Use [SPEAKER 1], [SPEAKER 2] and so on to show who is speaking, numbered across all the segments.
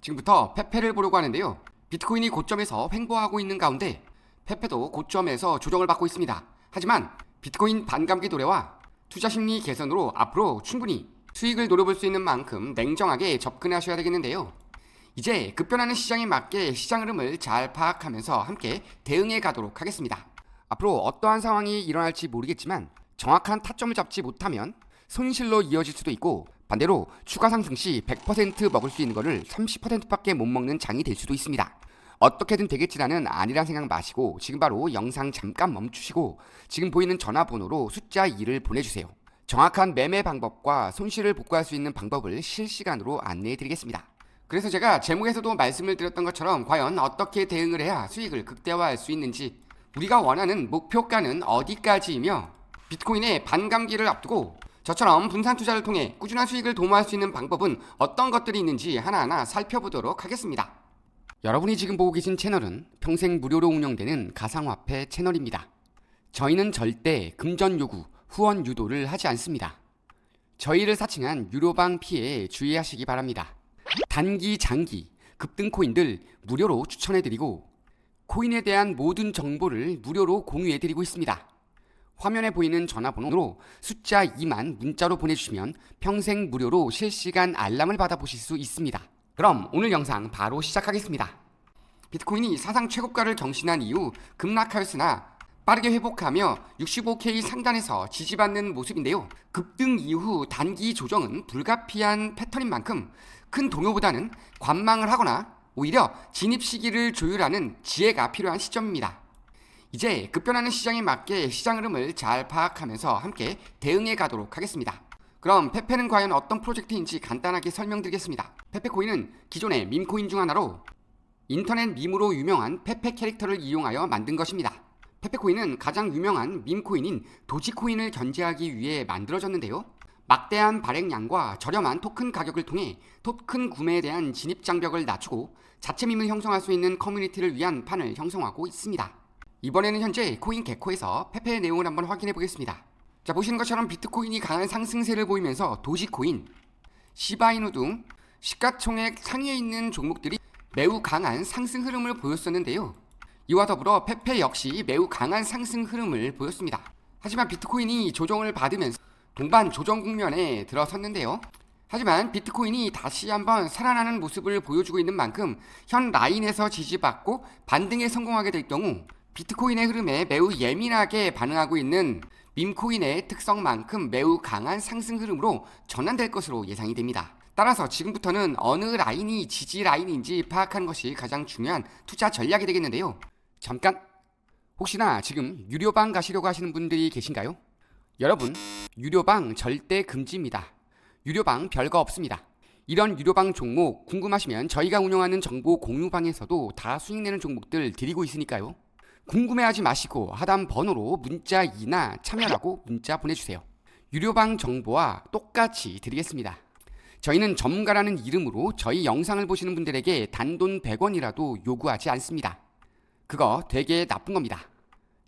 [SPEAKER 1] 지금부터 페페를 보려고 하는데요. 비트코인이 고점에서 횡보하고 있는 가운데 페페도 고점에서 조정을 받고 있습니다. 하지만 비트코인 반감기 도래와 투자 심리 개선으로 앞으로 충분히 수익을 노려볼 수 있는 만큼 냉정하게 접근하셔야 되겠는데요. 이제 급변하는 시장에 맞게 시장 흐름을 잘 파악하면서 함께 대응해 가도록 하겠습니다. 앞으로 어떠한 상황이 일어날지 모르겠지만 정확한 타점을 잡지 못하면 손실로 이어질 수도 있고 반대로 추가 상승 시 100% 먹을 수 있는 거를 30%밖에 못 먹는 장이 될 수도 있습니다. 어떻게든 되겠지라는 아니란 생각 마시고 지금 바로 영상 잠깐 멈추시고 지금 보이는 전화번호로 숫자 2를 보내주세요. 정확한 매매 방법과 손실을 복구할 수 있는 방법을 실시간으로 안내해 드리겠습니다. 그래서 제가 제목에서도 말씀을 드렸던 것처럼 과연 어떻게 대응을 해야 수익을 극대화할 수 있는지 우리가 원하는 목표가는 어디까지이며 비트코인의 반감기를 앞두고 저처럼 분산 투자를 통해 꾸준한 수익을 도모할 수 있는 방법은 어떤 것들이 있는지 하나하나 살펴보도록 하겠습니다. 여러분이 지금 보고 계신 채널은 평생 무료로 운영되는 가상화폐 채널입니다. 저희는 절대 금전 요구, 후원 유도를 하지 않습니다. 저희를 사칭한 유료방 피해에 주의하시기 바랍니다. 단기, 장기, 급등 코인들 무료로 추천해드리고 코인에 대한 모든 정보를 무료로 공유해드리고 있습니다. 화면에 보이는 전화번호로 숫자 2만 문자로 보내주시면 평생 무료로 실시간 알람을 받아보실 수 있습니다. 그럼 오늘 영상 바로 시작하겠습니다. 비트코인이 사상 최고가를 경신한 이후 급락하였으나 빠르게 회복하며 65K 상단에서 지지받는 모습인데요. 급등 이후 단기 조정은 불가피한 패턴인 만큼 큰 동요보다는 관망을 하거나 오히려 진입 시기를 조율하는 지혜가 필요한 시점입니다. 이제 급변하는 시장에 맞게 시장 흐름을 잘 파악하면서 함께 대응해 가도록 하겠습니다. 그럼 페페는 과연 어떤 프로젝트인지 간단하게 설명드리겠습니다. 페페코인은 기존의 밈코인 중 하나로 인터넷 밈으로 유명한 페페 캐릭터를 이용하여 만든 것입니다. 페페코인은 가장 유명한 밈코인인 도지코인을 견제하기 위해 만들어졌는데요. 막대한 발행량과 저렴한 토큰 가격을 통해 토큰 구매에 대한 진입 장벽을 낮추고 자체 밈을 형성할 수 있는 커뮤니티를 위한 판을 형성하고 있습니다. 이번에는 현재 코인 개코에서 페페의 내용을 한번 확인해 보겠습니다. 자 보시는 것처럼 비트코인이 강한 상승세를 보이면서 도지코인, 시바이누 등 시가총액 상위에 있는 종목들이 매우 강한 상승 흐름을 보였었는데요. 이와 더불어 페페 역시 매우 강한 상승 흐름을 보였습니다. 하지만 비트코인이 조정을 받으면서 동반 조정 국면에 들어섰는데요. 하지만 비트코인이 다시 한번 살아나는 모습을 보여주고 있는 만큼 현 라인에서 지지받고 반등에 성공하게 될 경우 비트코인의 흐름에 매우 예민하게 반응하고 있는 밈코인의 특성만큼 매우 강한 상승 흐름으로 전환될 것으로 예상이 됩니다. 따라서 지금부터는 어느 라인이 지지 라인인지 파악하는 것이 가장 중요한 투자 전략이 되겠는데요. 잠깐 혹시나 지금 유료방 가시려고 하시는 분들이 계신가요? 여러분 유료방 절대 금지입니다. 유료방 별거 없습니다. 이런 유료방 종목 궁금하시면 저희가 운영하는 정보 공유방에서도 다 수익 내는 종목들 드리고 있으니까요. 궁금해하지 마시고 하단 번호로 문자 2나 참여라고 문자 보내주세요. 유료방 정보와 똑같이 드리겠습니다. 저희는 전문가라는 이름으로 저희 영상을 보시는 분들에게 단돈 100원이라도 요구하지 않습니다. 그거 되게 나쁜 겁니다.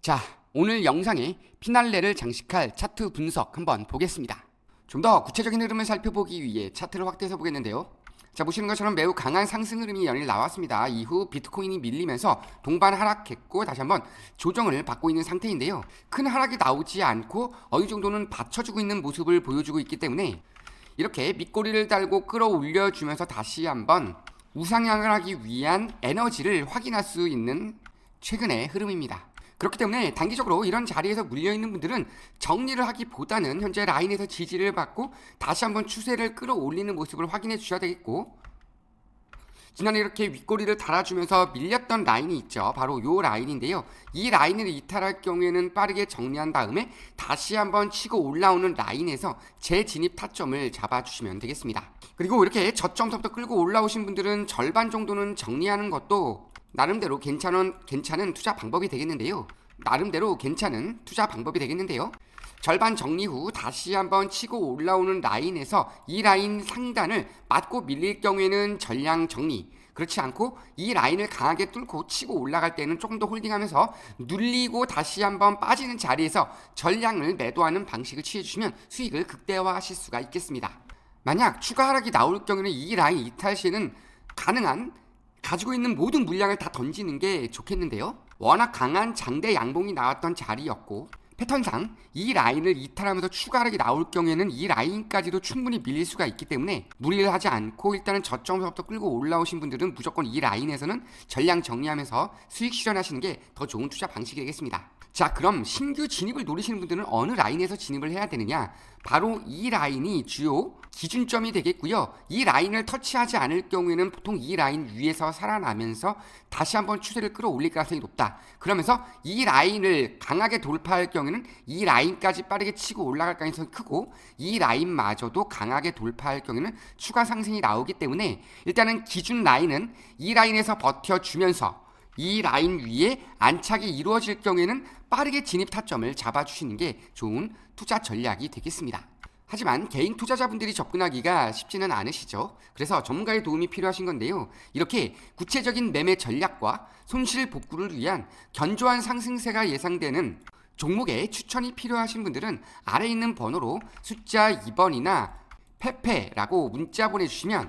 [SPEAKER 1] 자, 오늘 영상에 피날레를 장식할 차트 분석 한번 보겠습니다. 좀 더 구체적인 흐름을 살펴보기 위해 차트를 확대해서 보겠는데요. 자, 보시는 것처럼 매우 강한 상승 흐름이 연일 나왔습니다. 이후 비트코인이 밀리면서 동반 하락했고 다시 한번 조정을 받고 있는 상태인데요. 큰 하락이 나오지 않고 어느 정도는 받쳐주고 있는 모습을 보여주고 있기 때문에 이렇게 밑꼬리를 달고 끌어올려 주면서 다시 한번 우상향을 하기 위한 에너지를 확인할 수 있는 최근의 흐름입니다. 그렇기 때문에 단기적으로 이런 자리에서 물려있는 분들은 정리를 하기보다는 현재 라인에서 지지를 받고 다시 한번 추세를 끌어올리는 모습을 확인해 주셔야 되겠고 지난해 이렇게 윗꼬리를 달아주면서 밀렸던 라인이 있죠. 바로 요 라인인데요. 이 라인을 이탈할 경우에는 빠르게 정리한 다음에 다시 한번 치고 올라오는 라인에서 재진입 타점을 잡아주시면 되겠습니다. 그리고 이렇게 저점부터 끌고 올라오신 분들은 절반 정도는 정리하는 것도 나름대로 괜찮은 괜찮은 투자 방법이 되겠는데요. 나름대로 괜찮은 투자 방법이 되겠는데요. 절반 정리 후 다시 한번 치고 올라오는 라인에서 이 라인 상단을 맞고 밀릴 경우에는 전량 정리. 그렇지 않고 이 라인을 강하게 뚫고 치고 올라갈 때는 조금 더 홀딩하면서 눌리고 다시 한번 빠지는 자리에서 전량을 매도하는 방식을 취해주시면 수익을 극대화하실 수가 있겠습니다. 만약 추가 하락이 나올 경우에는 이 라인 이탈 시에는 가능한 가지고 있는 모든 물량을 다 던지는 게 좋겠는데요. 워낙 강한 장대 양봉이 나왔던 자리였고 패턴상 이 라인을 이탈하면서 추가하게 나올 경우에는 이 라인까지도 충분히 밀릴 수가 있기 때문에 무리를 하지 않고 일단은 저점부터 끌고 올라오신 분들은 무조건 이 라인에서는 전량 정리하면서 수익 실현하시는 게 더 좋은 투자 방식이 되겠습니다. 자 그럼 신규 진입을 노리시는 분들은 어느 라인에서 진입을 해야 되느냐? 바로 이 라인이 주요 기준점이 되겠고요. 이 라인을 터치하지 않을 경우에는 보통 이 라인 위에서 살아나면서 다시 한번 추세를 끌어올릴 가능성이 높다. 그러면서 이 라인을 강하게 돌파할 경우에는 이 라인까지 빠르게 치고 올라갈 가능성이 크고 이 라인마저도 강하게 돌파할 경우에는 추가 상승이 나오기 때문에 일단은 기준 라인은 이 라인에서 버텨주면서 이 라인 위에 안착이 이루어질 경우에는 빠르게 진입 타점을 잡아주시는 게 좋은 투자 전략이 되겠습니다. 하지만 개인 투자자분들이 접근하기가 쉽지는 않으시죠. 그래서 전문가의 도움이 필요하신 건데요. 이렇게 구체적인 매매 전략과 손실 복구를 위한 견조한 상승세가 예상되는 종목에 추천이 필요하신 분들은 아래 있는 번호로 숫자 2번이나 페페라고 문자 보내주시면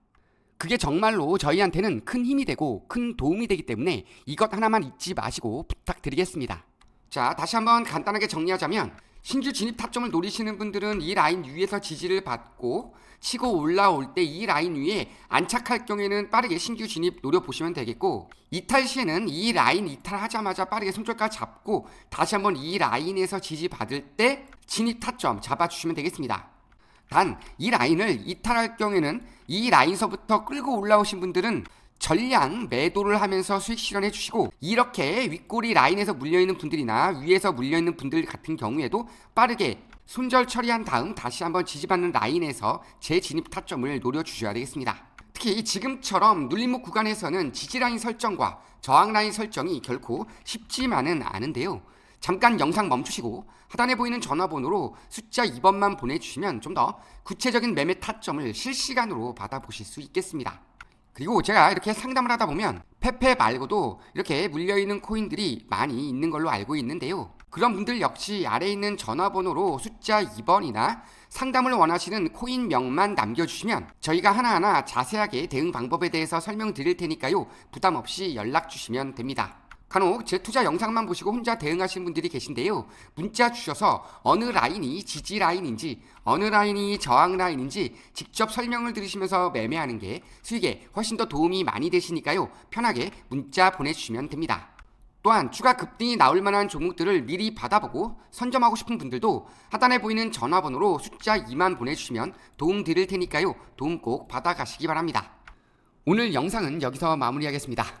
[SPEAKER 1] 그게 정말로 저희한테는 큰 힘이 되고 큰 도움이 되기 때문에 이것 하나만 잊지 마시고 부탁드리겠습니다. 자, 다시 한번 간단하게 정리하자면 신규 진입 타점을 노리시는 분들은 이 라인 위에서 지지를 받고 치고 올라올 때 이 라인 위에 안착할 경우에는 빠르게 신규 진입 노려보시면 되겠고 이탈 시에는 이 라인 이탈하자마자 빠르게 손절가 잡고 다시 한번 이 라인에서 지지 받을 때 진입 타점 잡아주시면 되겠습니다. 단 이 라인을 이탈할 경우에는 이 라인서부터 끌고 올라오신 분들은 전량 매도를 하면서 수익 실현해 주시고 이렇게 윗꼬리 라인에서 물려있는 분들이나 위에서 물려있는 분들 같은 경우에도 빠르게 손절 처리한 다음 다시 한번 지지받는 라인에서 재진입 타점을 노려주셔야 되겠습니다. 특히 지금처럼 눌림목 구간에서는 지지라인 설정과 저항라인 설정이 결코 쉽지만은 않은데요. 잠깐 영상 멈추시고 하단에 보이는 전화번호로 숫자 2번만 보내주시면 좀 더 구체적인 매매 타점을 실시간으로 받아보실 수 있겠습니다. 그리고 제가 이렇게 상담을 하다 보면 페페 말고도 이렇게 물려있는 코인들이 많이 있는 걸로 알고 있는데요. 그런 분들 역시 아래에 있는 전화번호로 숫자 2번이나 상담을 원하시는 코인명만 남겨주시면 저희가 하나하나 자세하게 대응 방법에 대해서 설명드릴 테니까요. 부담 없이 연락 주시면 됩니다. 간혹 제 투자 영상만 보시고 혼자 대응하시는 분들이 계신데요. 문자 주셔서 어느 라인이 지지 라인인지 어느 라인이 저항 라인인지 직접 설명을 들으시면서 매매하는 게 수익에 훨씬 더 도움이 많이 되시니까요. 편하게 문자 보내주시면 됩니다. 또한 추가 급등이 나올 만한 종목들을 미리 받아보고 선점하고 싶은 분들도 하단에 보이는 전화번호로 숫자 2만 보내주시면 도움 드릴 테니까요. 도움 꼭 받아가시기 바랍니다. 오늘 영상은 여기서 마무리하겠습니다.